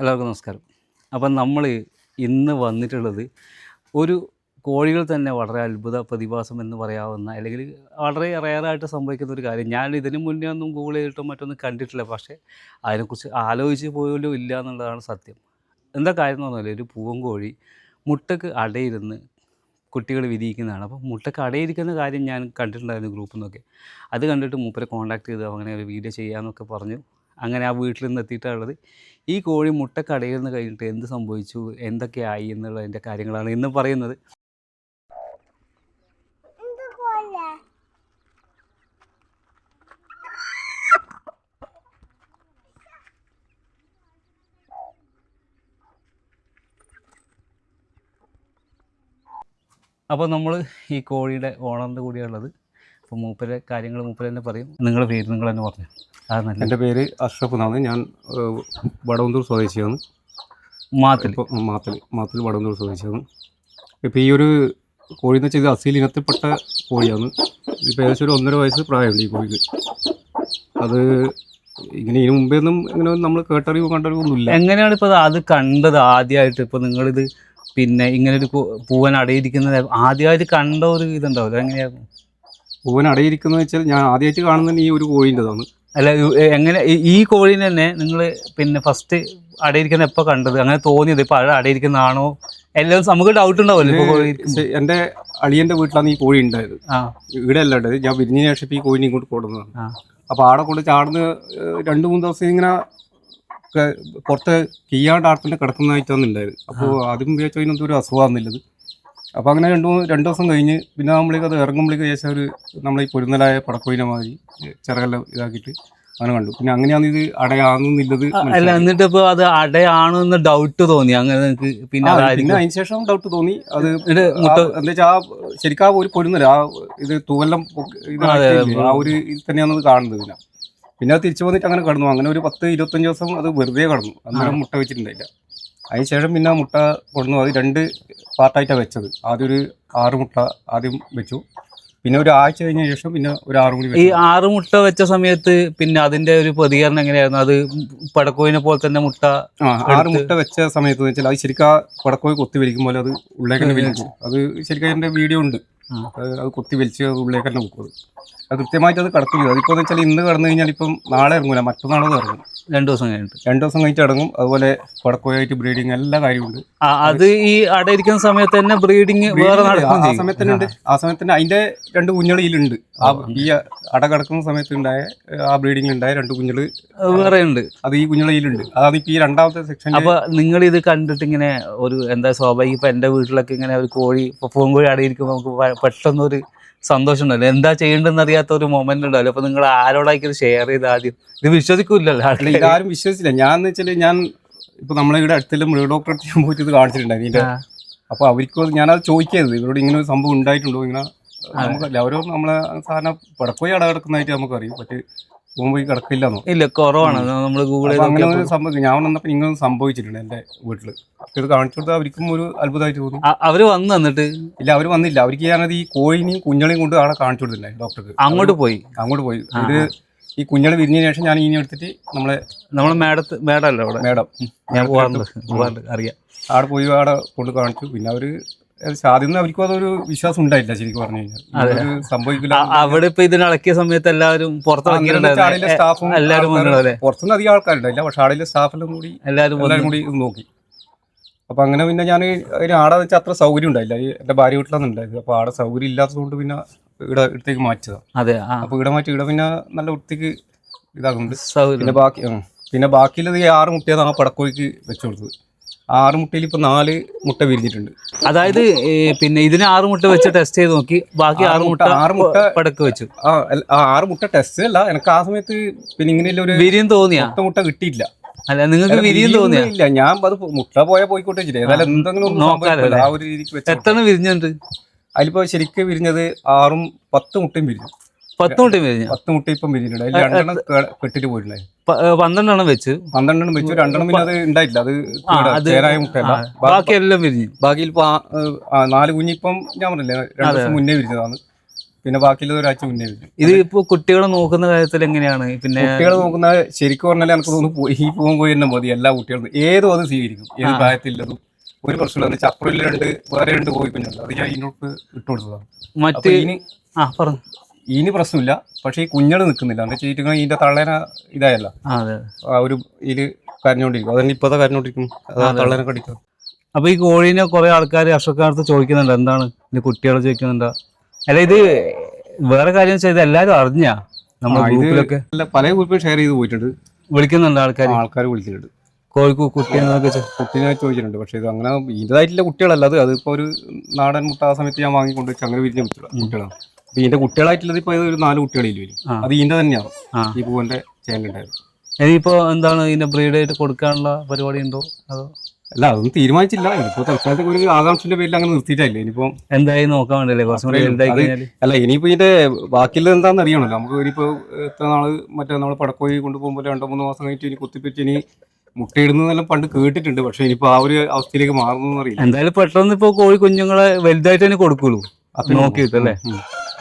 എല്ലാവർക്കും നമസ്കാരം. അപ്പം നമ്മൾ ഇന്ന് വന്നിട്ടുള്ളത് ഒരു കോഴികൾ തന്നെ വളരെ അത്ഭുത പ്രതിഭാസം എന്ന് പറയാവുന്ന അല്ലെങ്കിൽ വളരെ റയറായിട്ട് സംഭവിക്കുന്ന ഒരു കാര്യം. ഞാൻ ഇതിനു മുന്നേ ഒന്നും ഗൂഗിൾ ചെയ്തിട്ടോ മറ്റൊന്നും കണ്ടിട്ടില്ല. പക്ഷേ അതിനെക്കുറിച്ച് ആലോചിച്ച് പോലും ഇല്ല എന്നുള്ളതാണ് സത്യം. എന്താ കാര്യം എന്ന് പറഞ്ഞാൽ ഒരു പൂവൻ കോഴി മുട്ടക്ക് അടയിരുന്ന് കുട്ടികൾ വിരിയിക്കുന്നതാണ്. അപ്പോൾ മുട്ടക്ക് അടയിരിക്കുന്ന കാര്യം ഞാൻ കണ്ടിട്ടുണ്ടായിരുന്നു ഗ്രൂപ്പിൽ നിന്നൊക്കെ. അത് കണ്ടിട്ട് മൂപ്പരെ കോൺടാക്ട് ചെയ്തു. അങ്ങനെ ഒരു വീഡിയോ ചെയ്യാമെന്നൊക്കെ പറഞ്ഞു. അങ്ങനെ ആ വീട്ടിൽ നിന്ന് എത്തിയിട്ടുള്ളത് ഈ കോഴി മുട്ടക്കടയിൽ നിന്ന് കഴിഞ്ഞിട്ട് എന്ത് സംഭവിച്ചു? എന്തൊക്കെയായി എന്നുള്ളതിന്റെ കാര്യങ്ങളാണ് ഇന്ന് പറയുന്നത്. അപ്പോൾ നമ്മൾ ഈ കോഴിയുടെ ഓണറിന്റെ കൂടിയുള്ളത് അപ്പോൾ മൂപ്പരെ കാര്യങ്ങൾ മൂപ്പര് തന്നെ പറയും. നിങ്ങളുടെ പേര് നിങ്ങൾ തന്നെ പറഞ്ഞു എന്റെ പേര് അഷ്റഫ് എന്നാണ്. ഞാൻ വടവന്തൂർ സ്വദേശിയാണ്. മാത്തിൽ. മാത്തിൽ മാത്തിൽ വടവന്തൂർ സ്വദേശിയാണ്. ഇപ്പോൾ ഈ ഒരു കോഴി എന്ന് വെച്ചാൽ ഇത് അസീൽ ഇനത്തിൽപ്പെട്ട കോഴിയാണ്. ഇപ്പോൾ ഏകദേശം ഒരു ഒന്നര വയസ്സ് പ്രായമുണ്ട് ഈ കോഴിക്ക്. അത് ഇങ്ങനെ ഇതിനു മുമ്പേ ഒന്നും ഇങ്ങനെ നമ്മൾ കേട്ടറിവ് കണ്ടറിവൊന്നുമില്ല. എങ്ങനെയാണ് ഇപ്പോൾ അത് കണ്ടത് ആദ്യമായിട്ട്? ഇപ്പോൾ നിങ്ങളിത് പിന്നെ ഇങ്ങനെ ഒരു പൂവൻ അടയിരിക്കുന്നത് ആദ്യമായിട്ട് കണ്ട ഒരു ഇതുണ്ടാവില്ല? എങ്ങനെയായിരുന്നു പൂവൻ അടയിരിക്കുന്നത് വെച്ചാൽ ഞാൻ ആദ്യമായിട്ട് കാണുന്നത് ഈ ഒരു കോഴീന്റെതാണ്. അല്ല എങ്ങനെ ഈ- കോഴീനെ തന്നെ നിങ്ങൾ പിന്നെ ഫസ്റ്റ് അടയിരിക്കുന്ന എപ്പോൾ കണ്ടത്? അങ്ങനെ തോന്നിയത്? ഇപ്പോൾ അഴ അടയിരിക്കുന്നതാണോ? എല്ലാവരും നമുക്ക് ഡൗട്ട് ഉണ്ടാവുമല്ലോ. എന്റെ അളിയന്റെ വീട്ടിലാണ് ഈ കോഴി ഉണ്ടായത്. ആ. ഇവിടെ അല്ല ഉണ്ടായത്. ഞാൻ വിരിഞ്ഞതിന് ശേഷം ഇപ്പോൾ ഈ കോഴിനെ ഇങ്ങോട്ട് കൊടുന്നതാണ് ആ. അപ്പോൾ ആടെ കൊണ്ട് ചാടുന്ന രണ്ട് മൂന്ന് ദിവസം ഇങ്ങനെ പുറത്ത് കീയാണ്ട് ആടത്തിന്റെ കിടക്കുന്നതായിട്ടാണ് ഉണ്ടായത്. അപ്പോൾ ആദ്യം വിചാരിച്ചു അതിനൊന്നും ഒരു അസുഖമാണെന്നുള്ളത് അപ്പോൾ അങ്ങനെ രണ്ട് മൂന്ന് രണ്ട് ദിവസം കഴിഞ്ഞ് പിന്നെ നമ്മളേക്ക് അത് ഇറങ്ങുമ്പോഴേക്ക് ശേഷം ഒരു നമ്മൾ ഈ പൊരുന്നലായ പടക്കോയിനെ മാതിരി ചിറകെല്ലാം ഇതാക്കിയിട്ട് അങ്ങനെ കണ്ടു. പിന്നെ അങ്ങനെയാണ് ഇത് അടയാണെന്നുള്ളത് അല്ല എന്നിട്ട് ഇപ്പോൾ അത് അടയാണെന്ന് ഡൗട്ട് തോന്നി. അങ്ങനെ നിങ്ങൾക്ക് പിന്നെ പിന്നെ അതിന് ശേഷം ഡൗട്ട് തോന്നി. അത് എന്താ വെച്ചാൽ ആ ശരിക്കും ആ ഒരു പൊരുന്നല ആ ഇത് തൂവെല്ലാം ഇത് ആ ഒരു ഇത് തന്നെയാണ് അത് കാണുന്നത് പിന്നെ. പിന്നെ അത് തിരിച്ചു വന്നിട്ട് അങ്ങനെ കടന്നു. അങ്ങനെ ഒരു പത്ത് ഇരുപത്തഞ്ച് ദിവസം അത് വെറുതെ കടന്നു. അന്നേരം മുട്ട വെച്ചിട്ടുണ്ടായില്ല. അതിന് ശേഷം പിന്നെ മുട്ട കൊടുന്നു അത് രണ്ട് പാർട്ടായിട്ടാണ് വെച്ചത്. ആദ്യം ഒരു ആറ് മുട്ട ആദ്യം വെച്ചു. പിന്നെ ഒരു ആഴ്ച കഴിഞ്ഞ ശേഷം പിന്നെ ഒരു ആറ് കൂടി ഈ ആറ് മുട്ട വെച്ച സമയത്ത് പിന്നെ അതിന്റെ ഒരു പ്രതികരണം എങ്ങനെയായിരുന്നു? അത് പടക്കോയിനെ പോലെ തന്നെ മുട്ട ആറ് മുട്ട വെച്ച സമയത്ത് വെച്ചാൽ അത് ശരിക്കും ആ പടക്കോയി കൊത്തി വലിക്കും പോലെ അത് ഉള്ളേക്കന്നെ വലിച്ചു അത്. ശരിക്കും അതിന്റെ വീഡിയോ ഉണ്ട്. അത് കൊത്തി വലിച്ച് അത് ഉള്ളേക്കന്നെ വെക്കും കൃത്യമായിട്ട് അത് കിടക്കില്ല അതിപ്പോൾ എന്ന് വെച്ചാൽ ഇന്ന് കടന്നു കഴിഞ്ഞാൽ ഇപ്പം നാളെ ഇറങ്ങൂല മറ്റന്നാളോ ഇറങ്ങും. രണ്ട് ദിവസം കഴിഞ്ഞിട്ട്. രണ്ട് ദിവസം കഴിഞ്ഞിട്ട് ഇറങ്ങും. അതുപോലെ പടക്കോയായിട്ട് ബ്രീഡിങ് എല്ലാ കാര്യമുണ്ട് അത് ഈ അടയിരിക്കുന്ന സമയത്ത് തന്നെ ബ്രീഡിങ് വേറെ ആ സമയത്ത് തന്നെ ഉണ്ട്. ആ സമയത്ത് തന്നെ അതിന്റെ രണ്ട് കുഞ്ഞുകളിലുണ്ട് ആ ഈ അട കിടക്കുന്ന സമയത്ത് ഉണ്ടായ ആ ബ്രീഡിംഗ് ഉണ്ടായ രണ്ട് കുഞ്ഞുകൾ വേറെ ഉണ്ട്. അത് ഈ കുഞ്ഞുകളിലുണ്ട് അതാണ് ഇപ്പൊ ഈ രണ്ടാമത്തെ സെക്ഷൻ അപ്പൊ നിങ്ങൾ ഇത് കണ്ടിട്ട് ഇങ്ങനെ ഒരു എന്താ സ്വാഭാവികം ഇപ്പൊ എന്റെ വീട്ടിലൊക്കെ ഇങ്ങനെ ഒരു കോഴി ഇപ്പൊ പൂങ്കോഴി അടയിരിക്കുമ്പോൾ നമുക്ക് പെട്ടെന്നൊരു സന്തോഷം ഉണ്ടല്ലോ എന്താ ചെയ്യേണ്ടതെന്ന് അറിയാത്ത ഒരു മൊമെന്റ് ഉണ്ടല്ലോ അപ്പൊ നിങ്ങൾ ആരോടായിരിക്കും ഷെയർ ചെയ്ത് ആദ്യം. ഇത് വിശ്വസിക്കൂലല്ലോ ആരും വിശ്വസിച്ചില്ല. ഞാൻ എന്ന് വെച്ചാൽ ഞാൻ ഇപ്പൊ നമ്മളെ ഇവിടെ അടുത്തെല്ലാം മൃഗ ഡോക്ടറെ ഞാൻ പോയിട്ട് ഇത് കാണിച്ചിട്ടുണ്ടായിരുന്നു. ഇതിന്റെ ആ. അപ്പൊ അവർക്ക് ഞാനത് ചോദിക്കരുത്. ഇവരോട് ഇങ്ങനെ ഒരു സംഭവം ഉണ്ടായിട്ടുണ്ടോ? ഇങ്ങനെ നമുക്ക് അവരോ നമ്മളെ സാധാരണ പടക്കോയി അട കിടക്കുന്നതായിട്ട് നമുക്കറിയും. പക്ഷേ പോകുമ്പോൾ കിടക്കില്ല ഇല്ല കുറവാണ്. നമ്മൾ ഗൂഗിളിൽ അങ്ങനെ ഒരു സംഭവം ഞാൻ വന്നപ്പോൾ ഇങ്ങനെ സംഭവിച്ചിട്ടുണ്ട് എന്റെ വീട്ടിൽ. അപ്പൊ ഇത് കാണിച്ചു കൊടുത്താൽ അവർക്കും ഒരു അത്ഭുതമായിട്ട് തോന്നി. അവർ വന്ന് തന്നിട്ട് ഇല്ല അവർ വന്നില്ല. അവർക്ക് ഞാനത് ഈ കോഴിനെയും കുഞ്ഞളെയും കൊണ്ട് അവിടെ കാണിച്ചു കൊടുത്തില്ലേ ഡോക്ടർക്ക്? അങ്ങോട്ട് പോയി? അങ്ങോട്ട് പോയി. ഇത് ഈ കുഞ്ഞൾ വിരിഞ്ഞതിന് ശേഷം ഞാൻ ഇനി എടുത്തിട്ട് നമ്മളെ നമ്മളെ മേഡത്ത് മേഡല്ലേ അവിടെ? മേഡം ഞാൻ പോവാറുണ്ട് അറിയാം. അവിടെ പോയി അവിടെ കൊണ്ട് കാണിച്ചു. പിന്നെ അവർ ഒന്നും അവർക്കും അതൊരു വിശ്വാസം ഉണ്ടായില്ല ശരിക്കും പറഞ്ഞു കഴിഞ്ഞാൽ. സംഭവിക്കില്ല അവിടെ ഇപ്പൊ ഇതിന് ഇളക്കിയ സമയത്ത് എല്ലാവരും പുറത്തിറങ്ങിയിട്ടുണ്ടായിരുന്നു സ്റ്റാഫും എല്ലാവരും വന്നിട്ടുണ്ടാവില്ലേ പുറത്തുനിന്ന് അധികം ആൾക്കാരുണ്ടായില്ല പക്ഷെ ആടിലെ സ്റ്റാഫെല്ലാം കൂടി എല്ലാവരും കൂടി നോക്കി. അപ്പൊ അങ്ങനെ പിന്നെ ഞാൻ അതിന് ആടെ വെച്ചാൽ അത്ര സൗകര്യം ഉണ്ടായില്ല. എന്റെ ഭാര്യ വീട്ടിലാണ് ഉണ്ടായത്. അപ്പൊ ആടെ സൗകര്യം ഇല്ലാത്തതുകൊണ്ട് പിന്നെ ഇവിടെ ഇടത്തേക്ക് മാറ്റിയതാണ് അതെ അപ്പൊ ഇവിടെ മാറ്റി ഇവിടെ പിന്നെ നല്ല വൃത്തിക്ക് ഇതാകുന്നുണ്ട് പിന്നെ ബാക്കി. പിന്നെ ബാക്കിയുള്ളത് ഈ ആറ് മുട്ടിയതാണ് ആ പടക്കോയ്ക്ക് വെച്ചു കൊടുത്തത്. ആറ് മുട്ടയിൽ ഇപ്പൊ നാല് മുട്ട വിരിഞ്ഞിട്ടുണ്ട്. അതായത് പിന്നെ ഇതിന് ആറ് മുട്ട വെച്ച് ടെസ്റ്റ് ചെയ്ത് നോക്കി. ബാക്കി ആറ് മുട്ട ആറ് മുട്ട- പടക്ക് വെച്ചു. ആ ആറ് മുട്ട ടെസ്റ്റ് അല്ല എനിക്ക് ആ സമയത്ത് പിന്നെ ഇങ്ങനെയുള്ള ഒരു വിരിയും തോന്നിയ? മുട്ട കിട്ടിയില്ല അല്ല നിങ്ങൾക്ക് വിരിയും തോന്നിയില്ല ഇല്ല ഞാൻ അത് മുട്ട പോയാൽ പോയിക്കോട്ടെ ഏതായാലും എന്തെങ്കിലും ആ ഒരു രീതിക്ക് വെച്ച് എത്ര വിരിഞ്ഞുണ്ട് അതിലിപ്പോ ശരിക്കും വിരിഞ്ഞത് ആറും പത്ത് മുട്ടയും വിരിഞ്ഞു. പത്ത് മുട്ട വിരിഞ്ഞു. പത്ത് മുട്ട ഇപ്പം അതിൽ രണ്ടെണ്ണം കെട്ടിട്ട് പോയിട്ടുണ്ടായി പന്ത്രണ്ടെണ്ണം വെച്ച്. പന്ത്രണ്ടെണ്ണം വെച്ചു. രണ്ടെണ്ണം പിന്നെ അത് ഉണ്ടായില്ല അത് ചേരായ മുട്ടയല്ല. ബാക്കി എല്ലാം വിരിഞ്ഞു. ബാക്കി ഇപ്പൊ നാല് കുഞ്ഞിപ്പം ഞാൻ പറഞ്ഞില്ലേ രണ്ടു ദിവസം മുന്നേ വിരിഞ്ഞതാണ് പിന്നെ ബാക്കിയുള്ളത് ഒരാഴ്ച മുന്നേ വിരിഞ്ഞു. ഇത് ഇപ്പൊ കുട്ടികളെ നോക്കുന്ന കാര്യത്തിൽ എങ്ങനെയാണ്? പിന്നെ കുട്ടികളെ നോക്കുന്ന ശരിക്കും പറഞ്ഞാൽ എനിക്ക് തോന്നുന്നു പോയി- ഈ പോയി തന്നെ മതി. എല്ലാ കുട്ടികളും. ഏതും അത് സ്വീകരിക്കും. ഏത് പ്രായത്തിലുള്ളതും. ഒരു പ്രശ്നമില്ല. ചപ്പറിൽ രണ്ട് വേറെ രണ്ട് പോയി പിന്നെ അത് ഞാൻ ഇതിനോട്ട് ഇട്ടുകൊടുത്തതാണ് മറ്റ് ആ പറഞ്ഞു. ഇനി പ്രശ്നമില്ല. പക്ഷേ ഈ കുഞ്ഞൾ നിൽക്കുന്നില്ല. എന്താ വെച്ചിട്ടുണ്ടെങ്കിൽ ഇതിന്റെ തള്ളേന ഇതായല്ല. ആ ഒരു ഇതിൽ കരഞ്ഞോണ്ടിരിക്കും. അതന്നെ ഇപ്പൊ കരഞ്ഞോണ്ടിരിക്കും. തള്ളേനെ കടിക്കും. അപ്പൊ ഈ കോഴീനെ കുറെ ആൾക്കാർ അശ്വക്കാലത്ത് ചോദിക്കുന്നുണ്ട്. എന്താണ്? ഇനി കുട്ടികളെ ചോദിക്കുന്നുണ്ടോ. അല്ല ഇത് വേറെ കാര്യം ചെയ്ത് എല്ലാരും അറിഞ്ഞാ? നമ്മുടെ ഗ്രൂപ്പിലൊക്കെ? പല ഗ്രൂപ്പിൽ ഷെയർ ചെയ്ത് പോയിട്ടുണ്ട്. വിളിക്കുന്നുണ്ട് ആൾക്കാർ ആൾക്കാർ വിളിച്ചിട്ടുണ്ട്. കോഴിക്കു കുട്ടിയെന്നൊക്കെ ചോ- കുട്ടീനെ ചോദിച്ചിട്ടുണ്ട്. പക്ഷേ ഇത് അങ്ങനെ ഇതായിട്ടുള്ള കുട്ടികളല്ല. അത് അതിപ്പോ ഒരു നാടൻ മുട്ട ആ സമയത്ത് ഞാൻ വാങ്ങിക്കൊണ്ട് അങ്ങനെ വിരിഞ്ഞ കുട്ടികളാണ് അപ്പൊ ഇതിന്റെ കുട്ടികളായിട്ടുള്ളത് ഇപ്പൊ ഒരു നാല് കുട്ടികളിൽ വരും അത് ഇതിന്റെ തന്നെയാണ്. ഈ പൂവന്റെ ചേനലുണ്ടായത് ഇനിയിപ്പോ എന്താണ് ഇതിന്റെ ബ്രീഡ് ആയിട്ട് കൊടുക്കാനുള്ള പരിപാടി ഉണ്ടോ? അതോ? അല്ല അതൊന്നും തീരുമാനിച്ചില്ല. ഇനിയിപ്പോ തൽക്കാലത്തെ ഒരു ആകാംക്ഷന്റെ പേരിൽ അങ്ങനെ നിർത്തിയിട്ടില്ല? ഇനിയിപ്പോ എന്തായി നോക്കാൻ വേണ്ടിയല്ലേ? കുറച്ചും കൂടി. വലുതായി അല്ല ഇനിയിപ്പോ ഇതിന്റെ ബാക്കിയുള്ളത് എന്താണെന്ന് അറിയണല്ലോ നമുക്ക് ഇനിയിപ്പോ എത്ര നാൾ മറ്റേ നമ്മൾ പടക്കോയി കൊണ്ടുപോകുമ്പോൾ രണ്ടോ മൂന്നോ മാസം കഴിഞ്ഞിട്ട് ഇനി കുത്തിപ്പിച്ച് ഇനി മുട്ടയിടുന്നതെല്ലാം പണ്ട് കേട്ടിട്ടുണ്ട്. പക്ഷെ ഇനിയിപ്പോ ആ ഒരു അവസ്ഥയിലേക്ക് മാറുന്നു അറിയില്ല. എന്തായാലും പെട്ടെന്ന് ഇപ്പൊ കോഴി കുഞ്ഞുങ്ങളെ വലുതായിട്ട് തന്നെ കൊടുക്കുള്ളൂ. നോക്കിയിട്ട് അല്ലേ?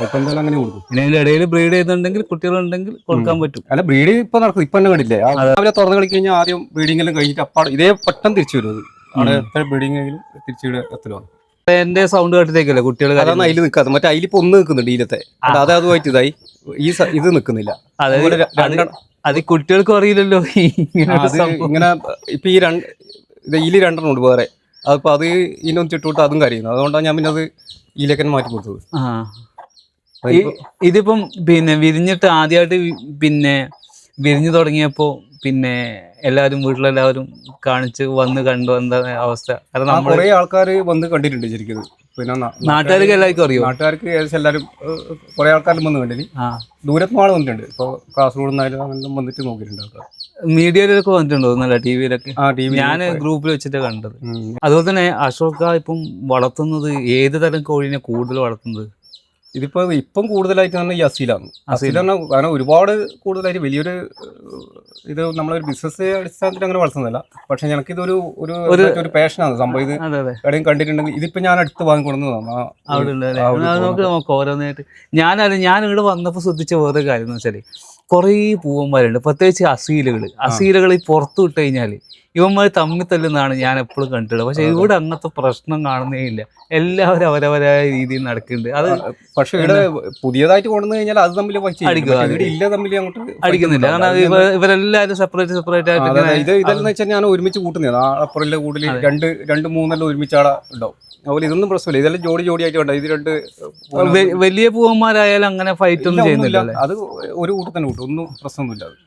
എന്തായാലും അങ്ങനെ കൊടുക്കും. പിന്നെ അതിന്റെ ഇടയിൽ ബ്രീഡ് ചെയ്യുന്നുണ്ടെങ്കിൽ കുട്ടികളുണ്ടെങ്കിൽ കൊടുക്കാൻ പറ്റും. അല്ല ബ്രീഡ് ഇപ്പൊ നടക്കും. ഇപ്പൊ തന്നെ കണ്ടില്ലേ? രാവിലെ തുറന്നു കളി കഴിഞ്ഞാൽ ആദ്യം ബ്രീഡിംഗ് എല്ലാം കഴിഞ്ഞിട്ട് അപ്പാട് ഇതേ പെട്ടെന്ന് തിരിച്ചു വരും അവിടെ എത്ര ബ്രീഡിംഗ് ആയാലും തിരിച്ചു എത്തലാണ് എന്റെ സൗണ്ട് കേട്ടിട്ടേക്കല്ലേ കുട്ടികൾ അതാണ് അതിൽ നിൽക്കാതെ മറ്റേ അതിലിപ്പോ ഒന്ന് നിൽക്കുന്നുണ്ട് ഇതിലത്തെ അത് അതുമായിട്ട് ഇതായി. ഈ ഇത് നിൽക്കുന്നില്ല അത് കുട്ടികൾക്ക് അറിയില്ലല്ലോ ഇങ്ങനെ ഇപ്പൊ ഈ രണ്ട് ഇതിൽ രണ്ടെണ്ണം ഉണ്ട് വേറെ. അതിപ്പോ അത് ഇതിനൊന്ന് ചുട്ടുവിട്ട് അതും കരയുന്നു. അതുകൊണ്ടാണ് ഞാൻ പിന്നെ അത് ഇതിലേക്കന്നെ മാറ്റി കൊടുത്തത്. ഇതിപ്പം പിന്നെ വിരിഞ്ഞിട്ട് ആദ്യമായിട്ട് പിന്നെ വിരിഞ്ഞു തുടങ്ങിയപ്പോ പിന്നെ എല്ലാവരും വീട്ടിലെല്ലാവരും കാണിച്ച് വന്ന് കണ്ടു വന്ന അവസ്ഥ. കാരണം കുറെ ആൾക്കാർ വന്ന് കണ്ടിട്ടുണ്ട് ശരിക്കും പിന്നെ നാട്ടുകാർക്ക് എല്ലാവർക്കും അറിയോ? നാട്ടുകാർക്ക് ഏകദേശം എല്ലാവരും കുറെ ആൾക്കാരും വന്ന് കണ്ടിന്. ദൂരത്ത് ആൾ വന്നിട്ടുണ്ട്. ഇപ്പോൾ കാസർഗോഡ് നിന്നായാലും അങ്ങനെ വന്നിട്ട് നോക്കിയിട്ടുണ്ട് ആൾക്കാർ മീഡിയയിലൊക്കെ വന്നിട്ടുണ്ടോ? നല്ല ടി വിയിലൊക്കെ? ഞാൻ ഗ്രൂപ്പിൽ വെച്ചിട്ട് കണ്ടത്. അതുപോലെ തന്നെ അശോക ഇപ്പം വളർത്തുന്നത് ഏത് തരം കോഴിനെ കൂടുതൽ വളർത്തുന്നത്? ഇതിപ്പോ ഇപ്പം കൂടുതലായിട്ട് തന്നെ ഈ അസീലാണ്. അസീലാണ്. കാരണം ഒരുപാട് കൂടുതലായിട്ട് വലിയൊരു ഇത് നമ്മളൊരു ബിസിനസ് അടിസ്ഥാനത്തിൽ അങ്ങനെ വളർത്തുന്നില്ല പക്ഷെ ഞങ്ങൾക്കിതൊരു ഒരു ഒരു പാഷനാണ് സംഭവം ഇത് എവിടെയും കണ്ടിട്ടുണ്ടെങ്കിൽ ഇതിപ്പോ ഞാൻ അടുത്ത് വാങ്ങിക്കൊടുന്നതാണ് നമുക്ക് നോക്കാം ഓരോന്നായിട്ട്. ഞാനല്ല ഞാൻ ഇവിടെ വന്നപ്പോൾ ശ്രദ്ധിച്ച വേറെ കാര്യം എന്ന് വെച്ചാൽ കുറേ പൂവന്മാരുണ്ട്. പ്രത്യേകിച്ച് അസീലുകൾ അസീലുകൾ ഈ പുറത്തു വിട്ട് കഴിഞ്ഞാൽ ഇവന്മാർ തമ്മിൽ തല്ലുന്നതാണ് ഞാൻ എപ്പോഴും കണ്ടിട്ടുള്ളത്. പക്ഷെ ഇവിടെ അങ്ങനത്തെ പ്രശ്നം കാണുന്നേ ഇല്ല എല്ലാവരും അവരവരായ രീതിയിൽ നടക്കുന്നുണ്ട്. അത് പക്ഷെ ഇവിടെ പുതിയതായിട്ട് കൊണ്ടുവന്നു കഴിഞ്ഞാൽ അത് തമ്മിൽ ഇല്ല തമ്മിൽ അങ്ങോട്ട് അടിക്കുന്നില്ല. കാരണം ഇവരെല്ലാവരും സെപ്പറേറ്റ് സെപ്പറേറ്റ് ആയിട്ട്. ഇത് ഇതെന്ന് വെച്ചാൽ ഞാൻ ഒരുമിച്ച് കൂട്ടുന്നതാണ്. ആ അപ്പുറത്തെ കൂടുതൽ രണ്ട് രണ്ട് മൂന്നെല്ലാം ഒരുമിച്ച് ആടെ ഉണ്ടാവും. അതുപോലെ ഇതൊന്നും പ്രശ്നമില്ല. ഇതെല്ലാം ജോഡി ജോഡി ആയിട്ട് വേണ്ട ഇത് രണ്ട് വലിയ പൂവന്മാരായാലും അങ്ങനെ ഫൈറ്റ് ഒന്നും ചെയ്യുന്നില്ല അത് ഒരു കൂട്ടത്തിന് കൂട്ടും. ഒന്നും പ്രശ്നമൊന്നുമില്ല അത്.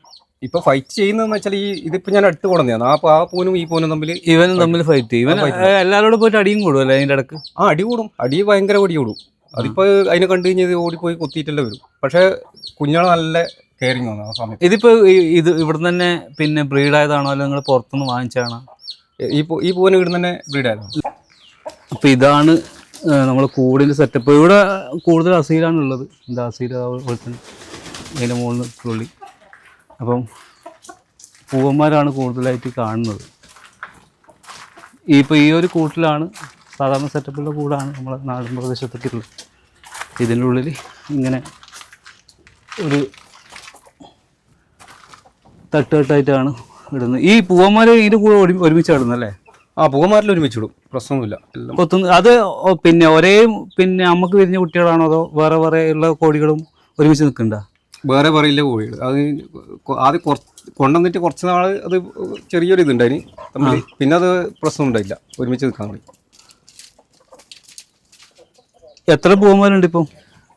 ഇപ്പൊ ഫൈറ്റ് ചെയ്യുന്നതെന്ന് വെച്ചാൽ ഈ ഇതിപ്പോ ഞാൻ അടുത്ത് കൊണ്ടുവന്നതാണ് ആ ആ പൂനും ഈ പൂനും തമ്മിൽ ഇവനും തമ്മിൽ ഫൈറ്റ് ചെയ്യും. ഇവൻ എല്ലാവരോടും പോയിട്ട് അടിയും കൂടുമല്ലേ അതിന്റെ ഇടയ്ക്ക്? ആ അടി കൂടും. അടി ഭയങ്കര അടി കൂടും. അതിപ്പോ അതിനെ കണ്ടു കഴിഞ്ഞാൽ ഓടിപ്പോയി കുത്തിയിട്ടല്ലേ വരും. പക്ഷെ കുഞ്ഞാൾ നല്ല കെയറിങ് വന്നു ആ സമയത്ത്. ഇതിപ്പോ ഇത് ഇവിടെ തന്നെ പിന്നെ ബ്രീഡ് ആയതാണോ അല്ലെങ്കിൽ നിങ്ങൾ പുറത്തുനിന്ന് വാങ്ങിച്ചാണോ ഈ ഈ പൂവിന് ഇവിടെ തന്നെ ബ്രീഡ് ആയതാണ് അപ്പൊ ഇതാണ് നമ്മൾ കൂടിന്റെ സെറ്റപ്പ് ഇവിടെ കൂടുതൽ അസീലാണ് ഉള്ളത്. എന്താ അസീൽ അതുപോലെ തന്നെ അതിന്റെ മുകളിൽ പുള്ളി. അപ്പം പൂവന്മാരാണ് കൂടുതലായിട്ട് കാണുന്നത്. ഈ ഇപ്പോൾ ഈ ഒരു കൂട്ടിലാണ് സാധാരണ സെറ്റപ്പുള്ള കൂടാണ് നമ്മളെ നാടൻ പ്രദേശത്തൊക്കെ ഉള്ളത്. ഇതിന്റെ ഉള്ളിൽ ഇങ്ങനെ ഒരു തട്ടുകെട്ടായിട്ടാണ് ഇടുന്നത്. ഈ പൂവന്മാർ ഇതിന്റെ കൂടെ ഒരുമി- ഒരുമിച്ച് അല്ലേ? ആ പൂവന്മാരിൽ ഒരുമിച്ച് ഇടും. പ്രശ്നമൊന്നുമില്ല. കൊത്തുന്നു അത് പിന്നെ ഒരേ പിന്നെ അമ്മയ്ക്ക് വിരിഞ്ഞ കുട്ടികളാണോ അതോ വേറെ വേറെ ഉള്ള കോഴികളും ഒരുമിച്ച് നിൽക്കണ്ട? വേറെ പറയില്ല കോഴികൾ. അത് ആദ്യം കുറച്ച് കൊണ്ടുവന്നിട്ട് കുറച്ച് നാൾ അത് ചെറിയൊരു ഇതുണ്ടായിന് തമ്മിൽ പിന്നെ അത് പ്രശ്നം ഉണ്ടായില്ല. ഒരുമിച്ച് നിൽക്കാൻ തുടങ്ങി എത്ര പൂവന്മാരുണ്ട് ഇപ്പം?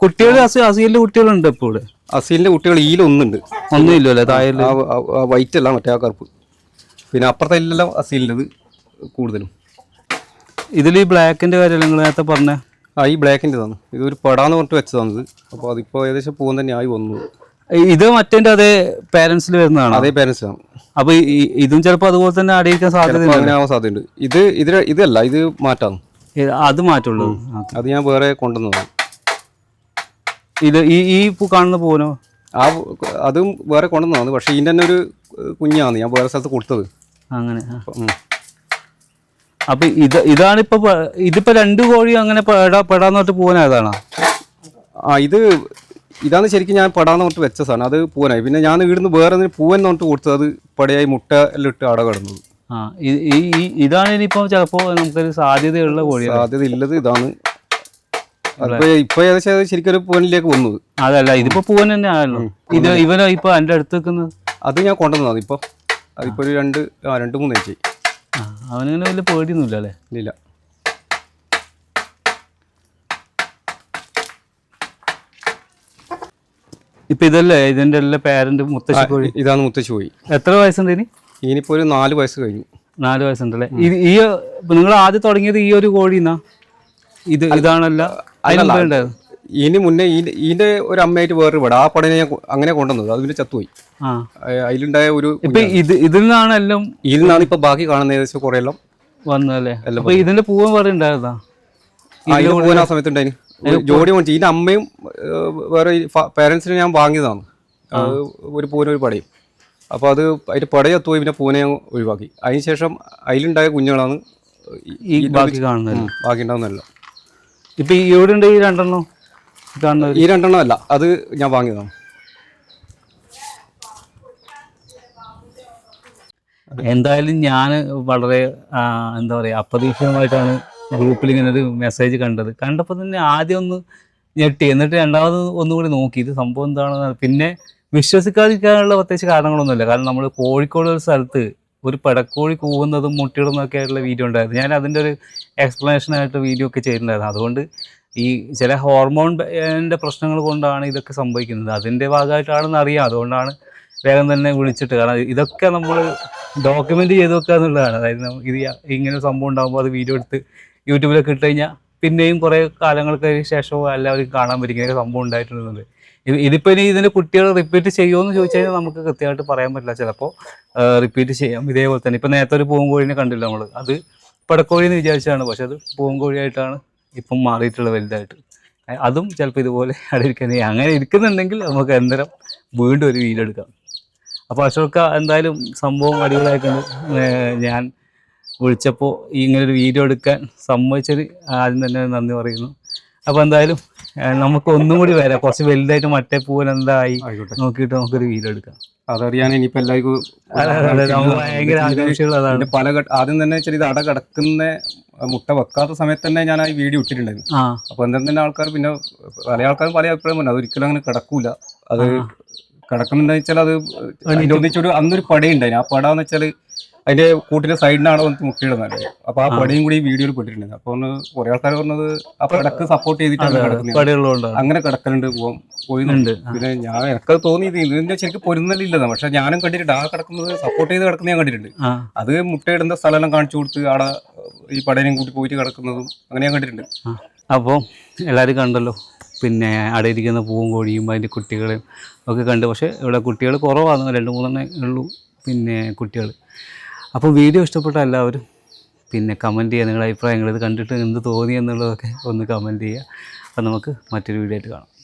കുട്ടികൾ അസി അസീലിന്റെ കുട്ടികളുണ്ട് ഇപ്പോൾ ഇവിടെ? അസീലിന്റെ കുട്ടികൾ ഈലൊന്നുണ്ട് അല്ലേ? താഴെ വൈറ്റ് അല്ല മറ്റേ ആ കറുപ്പ്. പിന്നെ അപ്പുറത്തെ എല്ലാം അസീലിന്റെത് കൂടുതലും. ഇതിൽ ഈ ബ്ലാക്കിന്റെ കാര്യം നിങ്ങൾ നേരത്തെ പറഞ്ഞ? ആ ഈ ബ്ലാക്കിന്റെതാണ് ഇതൊരു പടാന്ന് പറഞ്ഞിട്ട് വെച്ചതാണ് ഇത്. അപ്പോൾ അതിപ്പോൾ ഏകദേശം പൂവൻ തന്നെ ആയി വന്നു ഇത് മറ്റേ അതേ പാരൻസിൽ വരുന്നതാണ്? അതേ പാരൻസാണ് അപ്പൊ ഈ- ഈ- ഇതും ചിലപ്പോൾ അതുപോലെ തന്നെ അടിയിരിക്കാൻ സാധ്യത സാധ്യതയുണ്ട്. അങ്ങനെ ആവാൻ സാധ്യതയുണ്ട്. ഇത് ഇതിൽ ഇതല്ല ഇത് മാറ്റാണ് അത് മാറ്റുള്ളൂ. അത് ഞാൻ വേറെ കൊണ്ടുവന്നതാണ്. ഇത് ഈ ഈ പൂ കാണുന്ന പൂവനോ? ആ അതും വേറെ കൊണ്ടുവന്നതാണ്. പക്ഷേ ഇതിന്റെ തന്നെ ഒരു കുഞ്ഞാണ്. ഞാൻ വേറെ സ്ഥലത്ത് കൊടുത്തത്. അങ്ങനെ. അപ്പൊ ഇത് ഇതാണിപ്പോ ഇതിപ്പോ രണ്ട് കോഴി അങ്ങനെ പെടാ പെടാന്ന് പറഞ്ഞിട്ട് പോകാനായതാണോ ആ ഇത് ഇതാണ് ശരിക്കും ഞാൻ പടാന്ന് പറഞ്ഞിട്ട് വെച്ച സാധനം. അത് പൂവനായി. പിന്നെ ഞാൻ ഇവിടുന്ന് വേറെ പൂവൻ പറഞ്ഞിട്ട് കൊടുത്തത് അത് പടയായി മുട്ട എല്ലാം ഇട്ട് അട കിടന്നത്. ആ ഇതാണ് ഇനിയിപ്പോ ചിലപ്പോ നമുക്കൊരു സാധ്യതയുള്ള കോഴി സാധ്യത ഇല്ലത് ഇതാണ് ഇപ്പൊ ഏകദേശം ശരിക്കും ഒരു പൂവനിലേക്ക് വന്നത്. അതല്ല ഇതിപ്പോ പൂവൻ തന്നെ ആണല്ലോ. ഇത് ഇവനോ ഇപ്പൊ എന്റെ അടുത്ത് നിൽക്കുന്നത്? അത് ഞാൻ കൊണ്ടുവന്നത് ഇപ്പൊ അതിപ്പോ ഒരു രണ്ട് ആ രണ്ട് മൂന്ന് അവനിങ്ങനെ വലിയ പേടിയൊന്നുമില്ല അല്ലേ? ഇല്ല. ഇപ്പൊ ഇതല്ലേ? ഇതിന്റെ എല്ലാ പേരന്റ് മുത്തശ്ശി കോഴി ഇതാണ് മുത്തശ്ശി പോയി. എത്ര വയസ്സുണ്ട് ഇനി? ഇനിയിപ്പോ ഒരു നാല് വയസ്സ് കഴിഞ്ഞു. നാല് വയസ്സുണ്ടല്ലേ? ഇത് ഈ നിങ്ങൾ ആദ്യം തുടങ്ങിയത് ഈ ഒരു കോഴിന്നാ ഇത് ഇതാണല്ല? ഇനി മുന്നേ ഇതിന്റെ ഒരു അമ്മയായിട്ട് വേറൊരു വീട്. ആ പടനെ ഞാൻ അങ്ങനെ കൊണ്ടുവന്നത്. അതിന്റെ ചത്തുപോയി. അതിലുണ്ടായ ഒരു ഇപ്പൊ ഇത് ഇതിൽ നിന്നാണ് എല്ലാം ഇതിൽ നിന്നാണ് ഇപ്പൊ ബാക്കി കാണുന്ന ഏകദേശം കുറെ എല്ലാം. വന്നല്ലേ അപ്പൊ ഇതിന്റെ പൂവൻ പറയുണ്ടായതാ ഉണ്ടായതാ? പോകാൻ ആ സമയത്ത് ഒരു ജോഡി മേടിച്ചു ഇതിന്റെ അമ്മയും വേറെ പേരൻസിന് ഞാൻ വാങ്ങിയതാണ്. ഒരു പൂവൻ ഒരു പടയും. അപ്പൊ അത് അതിന്റെ പട ചത്തുപോയി പിന്നെ പൂനെ ഒഴിവാക്കി. അതിന് ശേഷം അതിലുണ്ടായ കുഞ്ഞുങ്ങളാണ് ഈ ബാക്കി കാണുന്നത് ബാക്കി ഉണ്ടാവുന്നതല്ല. ഇപ്പൊ ഉണ്ട് ഈ രണ്ടെണ്ണം? ഈ രണ്ടെണ്ണം അല്ല അത് ഞാൻ വാങ്ങിയതാണ്. എന്തായാലും ഞാൻ വളരെ എന്താ പറയുക അപ്രതീക്ഷിതമായിട്ടാണ് ഗ്രൂപ്പിൽ ഇങ്ങനെ ഒരു മെസ്സേജ് കണ്ടത്. കണ്ടപ്പോൾ തന്നെ ആദ്യം ഒന്ന് ഞെട്ടി. എന്നിട്ട് രണ്ടാമത് ഒന്നുകൂടി നോക്കി. ഇത് സംഭവം എന്താണെന്ന് പിന്നെ വിശ്വസിക്കാതിരിക്കാനുള്ള പ്രത്യേകിച്ച് കാരണങ്ങളൊന്നുമില്ല. കാരണം നമ്മൾ കോഴിക്കോട് ഒരു സ്ഥലത്ത് ഒരു പടക്കോഴി കൂവുന്നതും മുട്ടിയിടുന്നതൊക്കെ ആയിട്ടുള്ള വീഡിയോ ഉണ്ടായിരുന്നു. ഞാൻ അതിന്റെ ഒരു എക്സ്പ്ലനേഷനായിട്ട് വീഡിയോ ഒക്കെ ചെയ്തിട്ടുണ്ടായിരുന്നു. അതുകൊണ്ട് ഈ ചില ഹോർമോണിന്റെ പ്രശ്നങ്ങൾ കൊണ്ടാണ് ഇതൊക്കെ സംഭവിക്കുന്നത്. അതിന്റെ ഭാഗമായിട്ടാണെന്ന് അറിയാം. അതുകൊണ്ടാണ് വേഗം തന്നെ വിളിച്ചിട്ട്. കാരണം ഇതൊക്കെ നമ്മൾ ഡോക്യുമെന്റ് ചെയ്ത് വെക്കുക എന്നുള്ളതാണ്. അതായത് ഇത് ഇങ്ങനെ സംഭവം ഉണ്ടാകുമ്പോൾ അത് വീഡിയോ എടുത്ത് യൂട്യൂബിലൊക്കെ ഇട്ട് കഴിഞ്ഞാൽ പിന്നെയും കുറേ കാലങ്ങൾക്ക് ശേഷവും എല്ലാവരും കാണാൻ പറ്റും ഇങ്ങനെ സംഭവം ഉണ്ടായിട്ടുണ്ട് ഇത് ഇതിപ്പോൾ ഇനി ഇതിന്റെ കുട്ടികൾ റിപ്പീറ്റ് ചെയ്യുമെന്ന് ചോദിച്ചു കഴിഞ്ഞാൽ നമുക്ക് കൃത്യമായിട്ട് പറയാൻ പറ്റില്ല ചിലപ്പോൾ റിപ്പീറ്റ് ചെയ്യാം. ഇതേപോലെ തന്നെ. ഇപ്പം നേരത്തെ ഒരു പൂങ്കോഴിനെ കണ്ടില്ല നമ്മൾ അത് പടക്കോഴി എന്ന് വിചാരിച്ചാണ്. പക്ഷെ അത് പൂങ്കോഴിയായിട്ടാണ് ഇപ്പം മാറിയിട്ടുള്ളത് വലുതായിട്ട്. അതും ചിലപ്പോൾ ഇതുപോലെ അവിടെ അങ്ങനെ ഇരിക്കുന്നുണ്ടെങ്കിൽ നമുക്ക് എന്തരം വീണ്ടും ഒരു വീലെടുക്കാം അപ്പോൾ അശോക എന്തായാലും സംഭവം അടിപൊളിയായിട്ടുണ്ട്. ഞാൻ വിളിച്ചപ്പോൾ ഇങ്ങനെ ഒരു വീഡിയോ എടുക്കാൻ സമ്മതിച്ചത് ആദ്യം തന്നെ നന്ദി പറയുന്നു. അപ്പോൾ എന്തായാലും നമുക്ക് ഒന്നും കൂടി വരാം. കുറച്ച് വലുതായിട്ട് മറ്റേ പൂവൻ എന്തായി നോക്കിയിട്ട് നമുക്കൊരു വീഡിയോ എടുക്കാം. അതറിയാൻ ഇനിയിപ്പോ എല്ലാവർക്കും പല ആദ്യം തന്നെ ചെറിയ അട കിടക്കുന്ന മുട്ട വെക്കാത്ത സമയത്ത് തന്നെ ഞാൻ ആ വീഡിയോ ഇട്ടിട്ടുണ്ടായിരുന്നു. അപ്പോൾ അപ്പൊ എന്താ തന്നെ ആൾക്കാർ പിന്നെ പല ആൾക്കാരും പല അഭിപ്രായം പറഞ്ഞു അതൊരിക്കലും അങ്ങനെ കിടക്കൂല. അത് കിടക്കുന്നുണ്ടെന്ന് വെച്ചാൽ അത് ഒന്നിച്ചൊരു അന്നൊരു പടയുണ്ടായിരുന്നു ആ പട എന്ന് വെച്ചാൽ അതിന്റെ കൂട്ടിന്റെ സൈഡിനാണ് വന്നിട്ട് മുട്ടയിടുന്നത് അപ്പൊ ആ പടിയും കൂടി വീഡിയോയിൽ പെട്ടിട്ടുണ്ടായിരുന്നു അപ്പൊ ഒന്ന് കുറെ ആൾക്കാർ പറഞ്ഞത് ആ പടക്ക് സപ്പോർട്ട് ചെയ്തിട്ടാണ് കിടക്കുന്നത്. അങ്ങനെ കിടക്കലുണ്ട് പോവാം പോയി ഉണ്ട് പിന്നെ ഞാൻ എനിക്കത് തോന്നിയത് ഇതിന്റെ ശരിക്കും പൊരുന്നലില്ലെന്ന്. പക്ഷെ ഞാനും കണ്ടിട്ടുണ്ട്. ആ കിടക്കുന്നത് സപ്പോർട്ട് ചെയ്ത് കിടക്കുന്നത് ഞാൻ കണ്ടിട്ടുണ്ട്. അത് മുട്ടയിടുന്ന സ്ഥലം കാണിച്ചു കൊടുത്ത് ആടെ ഈ പടേനെയും കൂട്ടി പോയിട്ട് കിടക്കുന്നതും അങ്ങനെ ഞാൻ കണ്ടിട്ടുണ്ട്. അപ്പോൾ എല്ലാവരും കണ്ടല്ലോ. പിന്നെ അടയിരിക്കുന്ന പൂവും കോഴിയും അതിന്റെ കുട്ടികളെയും ഒക്കെ കണ്ട്. പക്ഷേ ഇവിടെ കുട്ടികൾ കുറവാണ്. രണ്ട് മൂന്നെണ്ണേ ഉള്ളൂ പിന്നെ കുട്ടികൾ. അപ്പോൾ വീഡിയോ ഇഷ്ടപ്പെട്ട എല്ലാവരും പിന്നെ കമന്റ് ചെയ്യുക. നിങ്ങളുടെ അഭിപ്രായങ്ങൾ ഇത് കണ്ടിട്ട് എന്ത് തോന്നി എന്നുള്ളതൊക്കെ ഒന്ന് കമന്റ് ചെയ്യുക. അപ്പോൾ നമുക്ക് മറ്റൊരു വീഡിയോ ആയിട്ട് കാണാം.